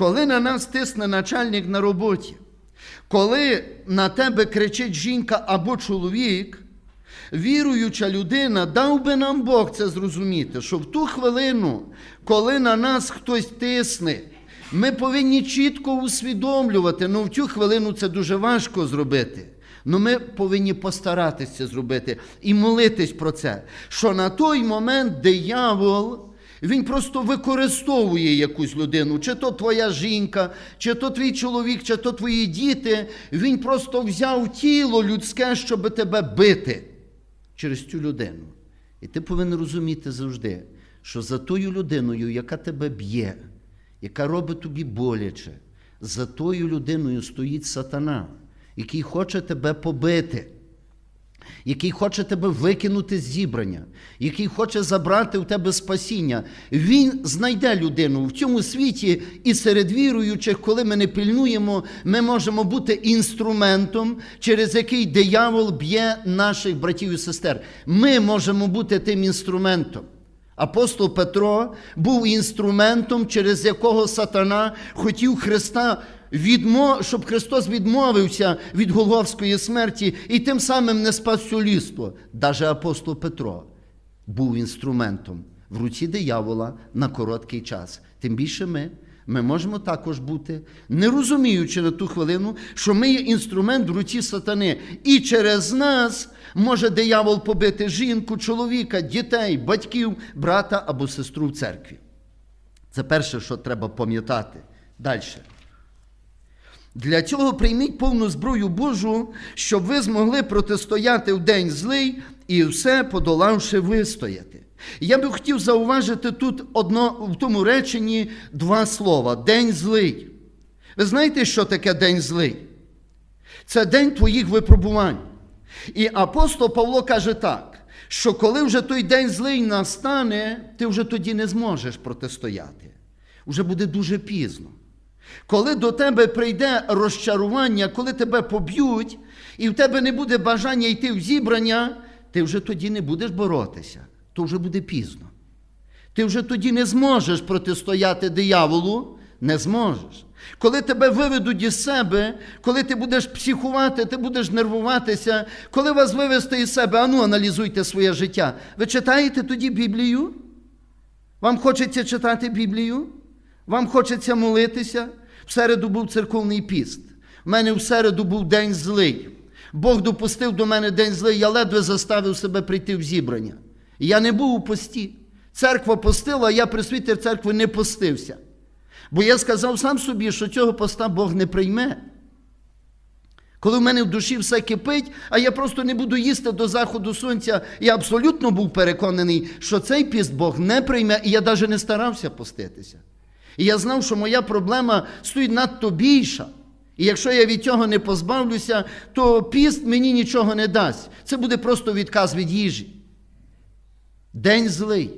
коли на нас тисне начальник на роботі, коли на тебе кричить жінка або чоловік, віруюча людина, дав би нам Бог це зрозуміти, що в ту хвилину, коли на нас хтось тисне, ми повинні чітко усвідомлювати, ну в цю хвилину це дуже важко зробити. Ну ми повинні постаратися зробити і молитись про це. Що на той момент диявол, він просто використовує якусь людину, чи то твоя жінка, чи то твій чоловік, чи то твої діти. Він просто взяв тіло людське, щоб тебе бити через цю людину. І ти повинен розуміти завжди, що за тою людиною, яка тебе б'є, яка робить тобі боляче, за тою людиною стоїть сатана, який хоче тебе побити, який хоче тебе викинути з зібрання, який хоче забрати в тебе спасіння. Він знайде людину в цьому світі і серед віруючих, коли ми не пильнуємо, ми можемо бути інструментом, через який диявол б'є наших братів і сестер. Ми можемо бути тим інструментом. Апостол Петро був інструментом, через якого сатана хотів Христа відмо... щоб Христос відмовився від Голговської смерті і тим самим не спас всю людство. Даже апостол Петро був інструментом в руці диявола на короткий час. Тим більше ми. Ми можемо також бути, не розуміючи на ту хвилину, що ми є інструмент в руці сатани, і через нас може диявол побити жінку, чоловіка, дітей, батьків, брата або сестру в церкві. Це перше, що треба пам'ятати. Далі. Для цього прийміть повну зброю Божу, щоб ви змогли протистояти в день злий і все подолавши вистояти. Я би хотів зауважити тут одно, в тому реченні два слова: день злий. Ви знаєте, що таке день злий? Це день твоїх випробувань. І апостол Павло каже так, що коли вже той день злий настане, ти вже тоді не зможеш протистояти. Уже буде дуже пізно. Коли до тебе прийде розчарування, коли тебе поб'ють, і в тебе не буде бажання йти в зібрання, ти вже тоді не будеш боротися, то вже буде пізно. Ти вже тоді не зможеш протистояти дияволу, не зможеш. Коли тебе виведуть із себе, коли ти будеш психувати, ти будеш нервуватися, коли вас вивести із себе, ану, аналізуйте своє життя. Ви читаєте тоді Біблію? Вам хочеться читати Біблію? Вам хочеться молитися? В середу був церковний піст. У мене в середу був день злий. Бог допустив до мене день злий, я ледве заставив себе прийти в зібрання. Я не був у пості. Церква постила, а я присвітер церкви не постився. Бо я сказав сам собі, що цього поста Бог не прийме. Коли в мене в душі все кипить, а я просто не буду їсти до заходу сонця, я абсолютно був переконаний, що цей піст Бог не прийме, і я навіть не старався поститися. І я знав, що моя проблема стоїть надто більша. І якщо я від цього не позбавлюся, то піст мені нічого не дасть. Це буде просто відказ від їжі. День злий.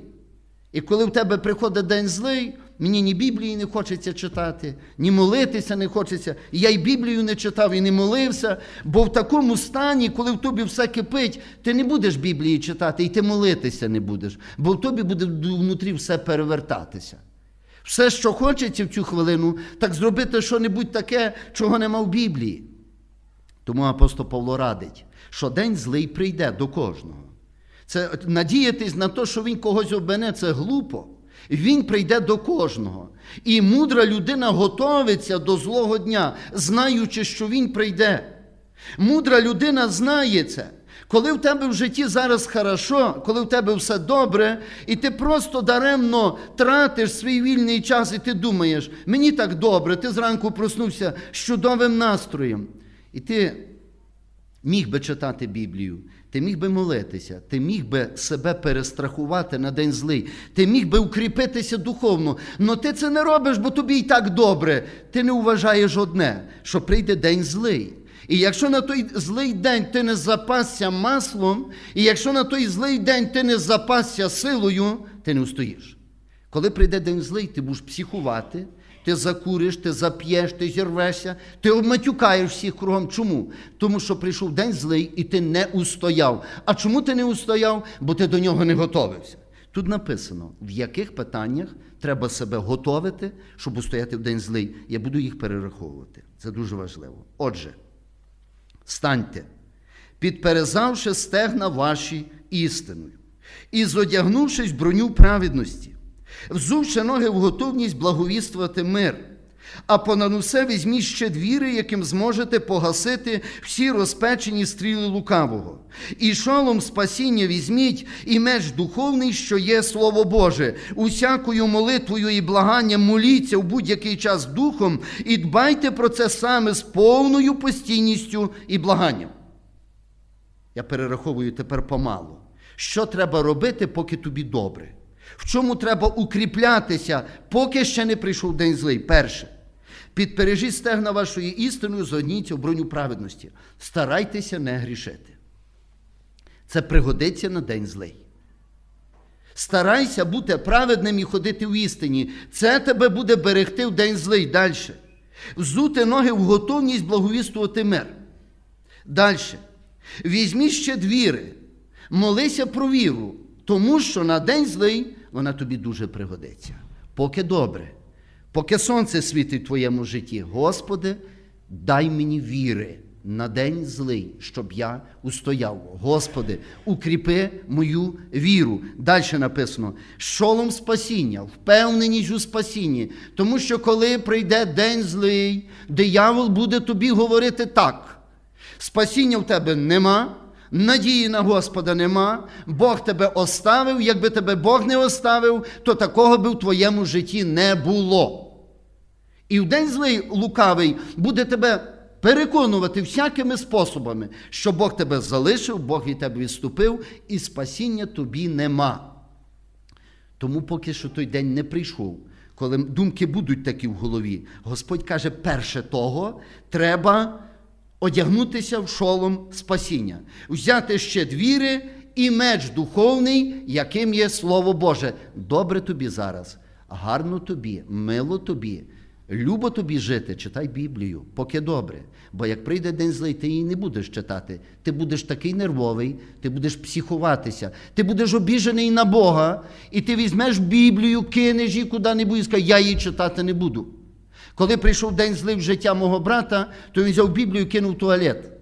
І коли в тебе приходить день злий, мені ні Біблії не хочеться читати, ні молитися не хочеться. Я й Біблію не читав і не молився, бо в такому стані, коли в тобі все кипить, ти не будеш Біблії читати, і ти молитися не будеш, бо в тобі буде внутрі все перевертатися. Все, що хочеться в цю хвилину, так зробити що-небудь таке, чого нема в Біблії. Тому апостол Павло радить, що день злий прийде до кожного. Це надіятись на те, що він когось обене, це глупо. Він прийде до кожного. І мудра людина готовиться до злого дня, знаючи, що він прийде. Мудра людина знає це. Коли в тебе в житті зараз хорошо, коли в тебе все добре, і ти просто даремно тратиш свій вільний час, і ти думаєш, мені так добре, ти зранку проснувся з чудовим настроєм. І ти міг би читати Біблію, ти міг би молитися, ти міг би себе перестрахувати на день злий, ти міг би укріпитися духовно, але ти це не робиш, бо тобі і так добре. Ти не вважаєш одне, що прийде день злий. І якщо на той злий день ти не запасся маслом, і якщо на той злий день ти не запасся силою, ти не устоїш. Коли прийде день злий, ти будеш психувати, ти закуриш, ти зап'єш, ти зірвешся, ти обматюкаєш всіх кругом. Чому? Тому що прийшов день злий і ти не устояв. А чому ти не устояв? Бо ти до нього не готовився. Тут написано, в яких питаннях треба себе готовити, щоб устояти в день злий. Я буду їх перераховувати. Це дуже важливо. Отже, станьте, підперезавши стегна ваші істиною, і зодягнувшись в броню праведності, взувши ноги в готовність благовіствувати мир. А понад усе візьміть ще двіри, яким зможете погасити всі розпечені стріли лукавого. І шолом спасіння візьміть, і меч духовний, що є Слово Боже. Усякою молитвою і благанням моліться в будь-який час духом, і дбайте про це саме з повною постійністю і благанням. Я перераховую тепер помалу. Що треба робити, поки тобі добре? В чому треба укріплятися, поки ще не прийшов день злий? Перше. Підпережіть стегна вашої істиною, згодніться в броню праведності. Старайтеся не грішити. Це пригодиться на день злий. Старайся бути праведним і ходити в істині. Це тебе буде берегти в день злий. Далі. Взути ноги в готовність благовістувати мир. Далі. Візьміть ще двіри, молися про віру, тому що на день злий вона тобі дуже пригодиться. Поки добре, поки сонце світить в твоєму житті, Господи, дай мені віри на день злий, щоб я устояв. Господи, укріпи мою віру. Далі написано: шолом спасіння, впевненість у спасінні. Тому що коли прийде день злий, диявол буде тобі говорити так. Спасіння в тебе нема, надії на Господа нема, Бог тебе оставив. Якби тебе Бог не оставив, то такого би в твоєму житті не було. І в день злий лукавий буде тебе переконувати всякими способами, що Бог тебе залишив, Бог від тебе відступив, і спасіння тобі нема. Тому поки що той день не прийшов, коли думки будуть такі в голові, Господь каже, перше того, треба одягнутися в шолом спасіння, взяти ще двіри і меч духовний, яким є Слово Боже. Добре тобі зараз, гарно тобі, мило тобі. Любо тобі жити, читай Біблію, поки добре. Бо як прийде день злий, ти її не будеш читати. Ти будеш такий нервовий, ти будеш психуватися, ти будеш обіжений на Бога, і ти візьмеш Біблію, кинеш її куди-небудь і скажеш, я її читати не буду. Коли прийшов день злий в життя мого брата, то він взяв Біблію і кинув в туалет.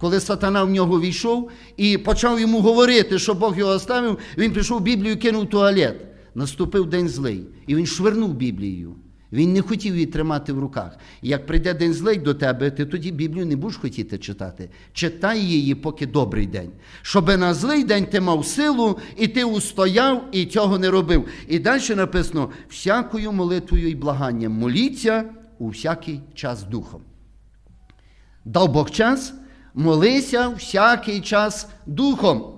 Коли сатана в нього війшов і почав йому говорити, що Бог його оставив, він прийшов Біблію і кинув в туалет. Наступив день злий, і він швирнув Біблією. Він не хотів її тримати в руках. Як прийде день злий до тебе, ти тоді Біблію не будеш хотіти читати. Читай її, поки добрий день. Щоби на злий день ти мав силу, і ти устояв і цього не робив. І далі написано: всякою молитвою і благанням моліться у всякий час духом. Дав Бог час, молися всякий час духом.